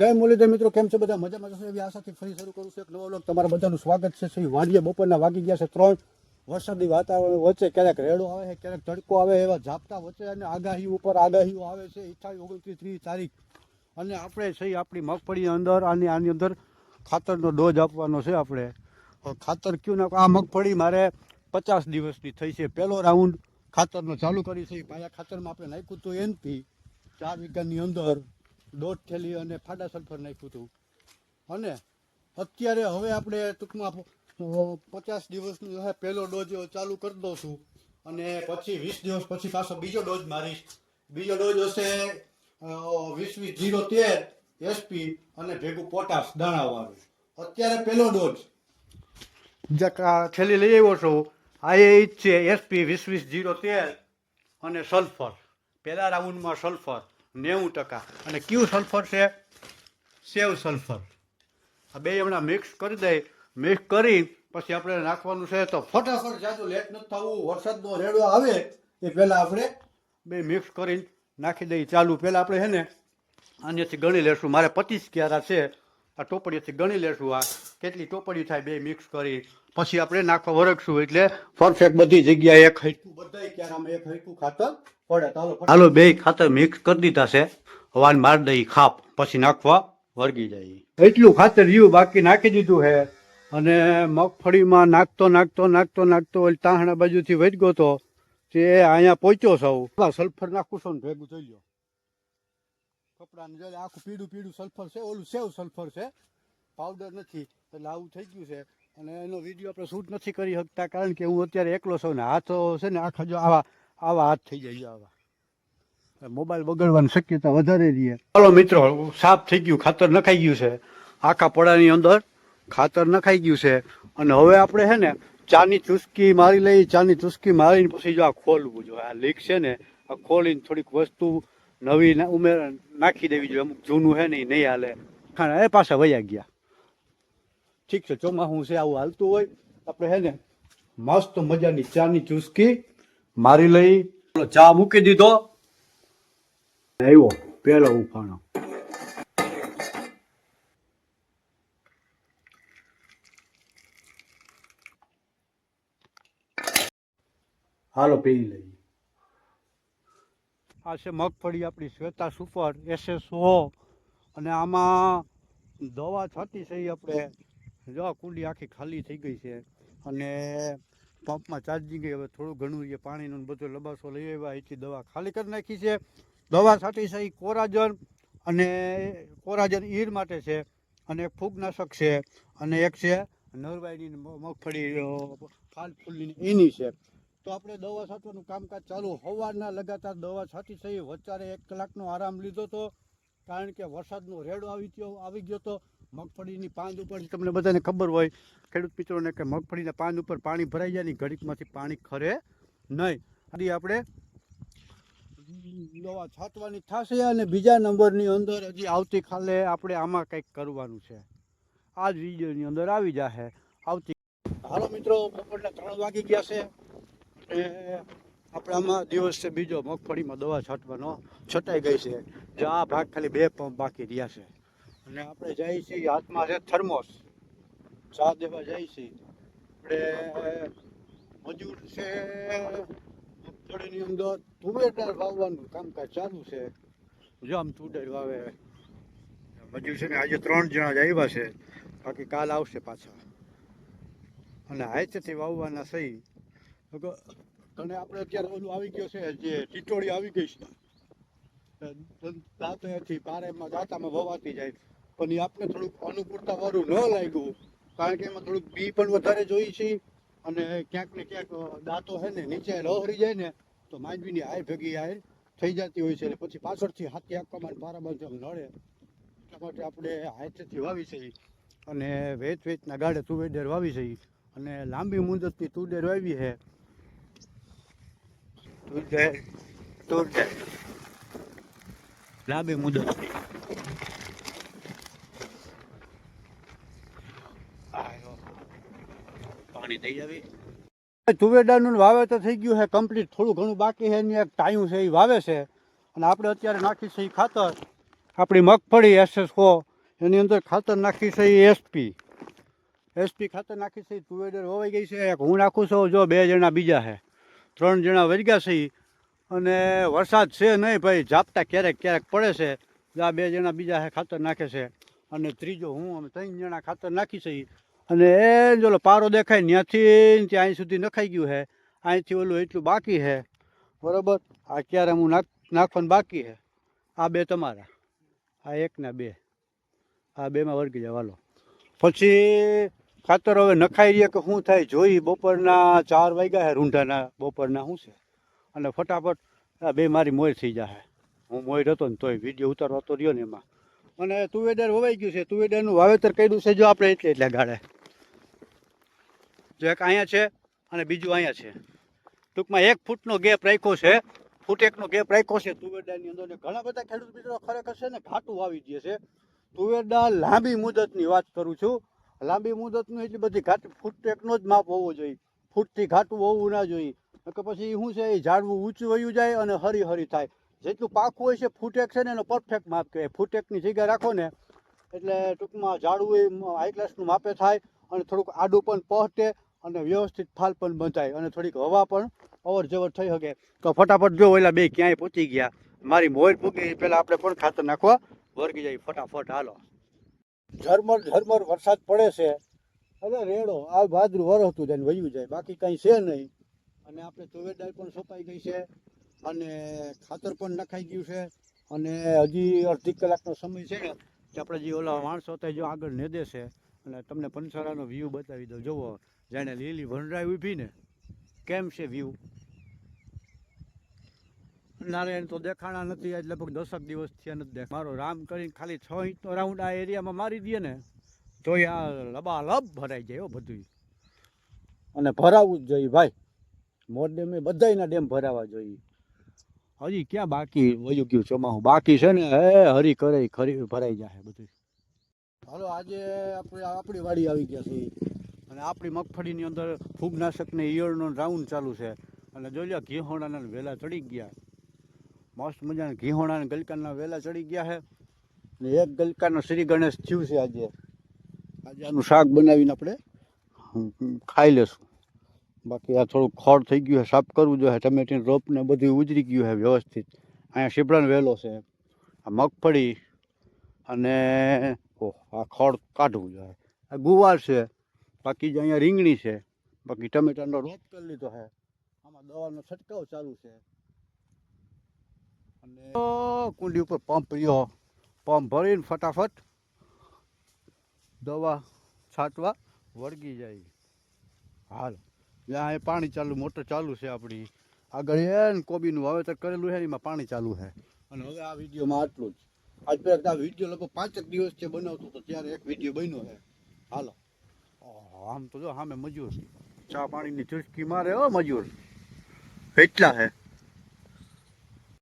જય મુરલીધર મિત્રો, કેમ છે બધા? મજામાં જશો? એવી આશાથી ફરી શરૂ કરું છું એક નવો લોક તમારા બધાનું સ્વાગત છે. શ્રી વાંડીએ બપોરના વાગી ગયા છે ત્રણ. વરસાદી વાતાવરણ વચ્ચે ક્યારેક રેડો આવે છે, ક્યારેક તડકો આવે એવા ઝાપટા વચ્ચે અને આગાહી ઉપર આગાહીઓ આવે છે. અઠ્ઠાવીસ ઓગણત્રીસ ત્રીસ તારીખ. અને આપણે સહી આપણી મગફળીની અંદર આની આની અંદર ખાતરનો ડોઝ આપવાનો છે આપણે. ખાતર કયું નાખો? આ મગફળી મારે પચાસ દિવસની થઈ છે. પહેલો રાઉન્ડ ખાતરનો ચાલુ કરી છે. પાયા ખાતરમાં આપણે નાખ્યું હતું એનપી ચાર વીઘાની અંદર દોઢ થેલી અને ફાડા સલ્ફર નાખ્યું હતું. અને અત્યારે હવે આપણે ટૂંકમાં પચાસ દિવસનું પહેલો ડોઝ ચાલુ કરી દઉં છું. અને પછી વીસ દિવસ પછી પાછો બીજો ડોઝ મારીશ. બીજો ડોઝ હશે વીસ વીસ જીરો તેર એસપી અને ભેગું પોટાશ દાણાવાળું. અત્યારે પહેલો ડોઝ. જે થેલી લઈ આવ્યો છું, આ એ જ છે એસપી વીસ વીસ જીરો તેર અને સલ્ફર. પહેલા રાઉન્ડમાં સલ્ફર. નેવું ટકા. અને કયું સલ્ફર છે? સેવ સલ્ફર આ બે હમણાં મિક્સ કરી દઈ. મિક્સ કરી, પછી આપણે નાખવાનું છે તો ફટાફટ જાજુ લેટ નથી થવું, વરસાદનો રેડો આવે, એ પહેલાં આપણે બે મિક્સ કરીને નાખી દઈએ ચાલુ પહેલાં આપણે છે ને આનેથી ગણી લેશું. મારે પચીસ ક્યારા છે. આ ટોપડીઓથી ગણી લેશું આ. કેટલી ટોપડીઓ થાય બે મિક્સ કરી પછી આપણે નાખવા વરખશું એટલે પરફેક્ટ બધી જગ્યાએ એક હૈકું બધાય ક્યારામાં એક હૈકું ખાતર પડે. ચાલો હાલો બે ખાતર મિક્સ કરી દીધા છે. હવાન માર દઈ ખાપ પછી નાખવા વર્ગી જાય. એટલું ખાતર રહ્યું બાકી નાખી દીધું હે. અને મગફળીમાં નાખતો નાખતો નાખતો નાખતો ઓલી તાહણા બાજુથી વધ્યો ગયો તો તે અહીંયા પહોંચ્યો સૌ. સલ્ફર નાખું છું ને ભેગું થઈ ગયો. કપડાને આખું પીળું પીળું સલ્ફર છે ઓલું સેવ સલ્ફર છે. પાવડર નથી એટલે આવું થઈ ગયું છે. અને એનો વીડિયો આપણે શૂટ નથી કરી શકતા, કારણ કે હું અત્યારે એકલો છું ને હાથો છે ને આખા જો આવા આવા હાથ થઈ જાય આવા. મોબાઈલ બગડવાની શક્યતા વધારે રહીએ ચાલો મિત્રો, સાફ થઈ ગયું, ખાતર નખાઈ ગયું છે. આખા પડાની અંદર ખાતર નખાઈ ગયું છે. અને હવે આપણે છે ને ચાની ચુસ્કી મારી લઈ ચાની ચુસ્કી મારીને પછી જો આ ખોલવું જોઈએ. આ લીક છે ને, આ ખોલીને થોડીક વસ્તુ નવી ઉમેર નાખી દેવી જોઈએ. અમુક જૂનું છે ને, એ નહીં હાલે. હા એ પાછા વયા ગયા. ઠીક છે ચોમાસું છે, આવું હાલતું હોય. આપણે હે ને મસ્ત મજાની ચાની ચુસ્કી મારી લઈ. ચા મૂકી દીધો. આવ્યો પેલો ઉફાણો હાલો, પી લઈ આ છે મગફળી, આપણી શ્વેતા સુપર એસએસઓ અને આમાં દવા છતી છે આપણે. જો કુંડી આખી ખાલી થઈ ગઈ છે અને પંપમાં ચાર્જિંગ હવે થોડું ઘણું એ પાણીનું બધું લબાસો લઈ આવ્યા. એથી દવા ખાલી કરી નાખી છે. દવા સાથે છે કોરાજન અને કોરાજન ઈર માટે છે અને ફૂગનાશક છે અને એક છે નરવાઈની મગફળી ફાલ ફૂલની એની છે. તો આપણે દવા છાંટવાનું કામકાજ ચાલુ સવારના લગાતાર દવા છાંટી થઈ વચારે એક કલાકનો આરામ લીધો તો કારણ કે વરસાદનો રેડો આવી ગયો આવી ગયો તો મગફળીની પાંદ ઉપર તમને બધાને ખબર હોય, ખેડૂત મિત્રોને, કે મગફળીના પાંદ ઉપર પાણી ભરાઈ જાય ને ઘડીકમાંથી પાણી ખરે નહીં. હજી આપણે દવા છાંટવાની થશે અને બીજા નંબરની અંદર હજી આવતીકાલે આપણે આમાં કંઈક કરવાનું છે. આ જ વિડીયોની અંદર આવી જશે આવતી હાલો મિત્રો, બપોરના ત્રણ વાગી ગયા છે. આપણે આમાં દિવસ છે બીજો. મગફળીમાં દવા છાંટવાનો છટાઈ ગઈ છે. જો આ ભાગ ખાલી બે પંપ બાકી રહ્યા છે. અને આપણે જઈએ છીએ હાથમાં છે થર્મોસ. ચા દેવા જઈએ છીએ. આપણે મજૂર છે મગફળીની અંદર તુવેર વાવવાનું કામકાજ ચાલુ છે. જો આમ તુવેર વાવે. મજૂર છે ને આજે ત્રણ જણા જ આવ્યા છે. બાકી કાલ આવશે પાછા. અને હાઈટેથી વાવવાના સહી અને આપણે અત્યારે ઓલું આવી ગયો છે જે ટીટોળી આવી ગઈ છે. દાંતેથી પારેમાં દાંતામાં વવાતી જાય. પણ એ આપણે થોડુંક અનુકૂળતા વાળું ન લાગ્યું. કારણ કે એમાં થોડુંક બી પણ વધારે જોઈ છે. અને ક્યાંક ને ક્યાંક દાંતો છે ને નીચે લહરી જાય ને, તો માંડવીની હાય ભેગી હાય થઈ જતી હોય છે. એટલે પછી પાછળથી હાથી આપવામાં મારા બાજુ નડે, એટલા માટે આપણે હાથેથી વાવી છે. અને વેચ વેચના ગાડે તુવેડેર વાવી છે. અને લાંબી મુદતની તુડેર વાવી છે. તુડેર તુવેર લાંબી મુદતની પાણી દઈ આવી તુવેરદારનું વાવેતર થઈ ગયું છે કમ્પ્લીટ થોડું ઘણું બાકી છે એની એક ટાઈમ છે એ વાવે છે. અને આપણે અત્યારે નાખી છે એ ખાતર. આપણી મગફળી એસએસ હો એની અંદર ખાતર નાખી છે એ એસપી. એસપી ખાતર નાખી છે તુવેડર વવાઈ ગઈ છે. એક હું નાખું છું જો બે જણા બીજા છે. ત્રણ જણા વરી ગયા છે. અને વરસાદ છે નહીં ભાઈ, ઝાપટા ક્યારેક ક્યારેક પડે છે. આ બે જણા બીજા ખાતર નાખે છે અને ત્રીજો હું, અમે ત્રણ જણા ખાતર નાખી છીએ અને એ જો પારો દેખાય ત્યાંથી ત્યાં અહીં સુધી નખાઈ ગયું છે અહીંથી ઓલું એટલું બાકી છે બરાબર? આ ક્યારે હું નાખ, નાખવાનું બાકી છે આ બે તમારા. આ એક ને બે. આ બેમાં વર્ગી જાવ હાલો. પછી ખાતર હવે નખાઈ રહીએ કે શું થાય? જોઈ બપોરના ચાર વાગ્યા છે રૂંઢાના. બપોરના શું છે? અને ફટાફટ આ બે મારી મોર થઈ જાય હું મોર હતો ને તોય વીડિયો ઉતારવા તો રહ્યો ને એમાં. અને તુવેદર વવાઈ ગયું છે. તુવેદરનું વાવેતર કર્યું છે જો આપણે એટલે એટલે ગાળે. જો એક અહીંયા છે અને બીજું અહીંયા છે. ટૂંકમાં એક ફૂટનો ગેપ રાખ્યો છે. ફૂટ એકનો ગેપ રાખ્યો છે. તુવેરદાળની અંદર ઘણા બધા ખેડૂત મિત્રો ખરેખર છે ને ઘાટું આવી દે છે. તુવેરદાળ લાંબી મુદતની વાત કરું છું. લાંબી મુદતનું એટલી બધી ઘાટ ફૂટ એકનો જ માપ હોવો જોઈએ. ફૂટથી ઘાટું હોવું ના જોઈએ. કે પછી શું છે એ ઝાડવું ઊંચું વયું જાય અને હરી હરી થાય. જેટલું પાકું હોય છે, ફૂટેક છે ને, એનો પરફેક્ટ માપ કહેવાય. ફૂટેકની જગ્યા રાખો ને, એટલે ટૂંકમાં ઝાડવું એ હાઈ ક્લાસનું માપે થાય અને થોડુંક આડું પણ પહોંચે અને વ્યવસ્થિત ફાલ પણ બંધાય અને થોડીક હવા પણ અવર જવર થઈ શકે. તો ફટાફટ જો ઓલા બે ક્યાંય પહોંચી ગયા. મારી મોર પૂગી પહેલાં આપણે પણ ખાતર નાખવા. વર્ગી જાય, ફટાફટ હાલો. ઝરમર ઝરમર વરસાદ પડે છે. અરે રેડો, આ ભાદરું વરસતું જાય વયું જાય. બાકી કંઈ છે નહીં. અને આપણે તુવેર દાળ પણ સોંપાઈ ગઈ છે અને ખાતર પણ નખાઈ ગયું છે અને હજી અડધી કલાકનો સમય છે ને કે આપણે જે ઓલા માણસો હતા જો આગળ નેદે છે અને તમને પંસારાનો વ્યૂ બતાવી દઉં. જુઓ, જાણે લીલી વનરાઈ ઊભી ને. કેમ છે વ્યૂ નારાયણ તો દેખાણા નથી, આજ લગભગ દસક દિવસ થયા નથી દેખ મારો રામ કરીને ખાલી છ ઇંચનો રાઉન્ડ આ એરિયામાં મારી દે ને તો આ લબાલબ ભરાઈ જાય બધું અને ભરાવવું જ જોઈએ, ભાઈ. મોર ડેમે બધાયના ડેમ ભરાવા જોઈએ. હજી ક્યાં બાકી? વયું ગયું ચોમાસું બાકી છે ને હે હરી કરે ખરી ભરાઈ જાય બધું હાલો આજે આપણે આપણી વાડી આવી ગયા છે અને આપણી મગફળીની અંદર ફૂગનાશકને ઈયળનો રાઉન્ડ ચાલુ છે. અને જોઈ લો ઘીહોણાના વેલા ચડી ગયા. મસ્ત મજાના ઘીહોણાના ગલકાના વેલા ચડી ગયા છે ને એક ગલકાનો શ્રી ગણેશ થયું છે આજે. આજે આનું શાક બનાવીને આપણે ખાઈ લેશું. બાકી આ થોડું ખોડ થઈ ગયું છે, સાફ કરવું જોઈએ. ટમેટીનું રોપ ને બધું ઉજરી ગયું છે વ્યવસ્થિત. અહીંયા શીપડાનો વેલો છે. આ મગફળી અને ઓહ, આ ખોડ કાઢવું જોઈએ. આ ગુવાર છે. બાકી જે અહીંયા રીંગણી છે. બાકી ટમેટાનો રોપ કરી લીધો છે. આમાં દવાનો છંટકાવ ચાલુ છે. અને કુંડી ઉપર પંપ રહ્યો. પંપ ભરીને ફટાફટ દવા છાંટવા વળગી જાય. હાલ. જ્યાં એ પાણી ચાલુ, મોટર ચાલુ છે આપણી. આગળ એ કોબીનું વાવેતર કરેલું છે એમાં પાણી ચાલુ છે અને હવે આ વિડીયોમાં આટલું જ. આજ પહેલાં આ વીડિયો લગભગ પાંચેક દિવસ છે બનાવતો તો ત્યારે એક વીડિયો બન્યો છે હાલો. આમ તો જો સામે મજૂર. ચા પાણીની ચુસ્કી મારે હો મજૂર. એટલા છે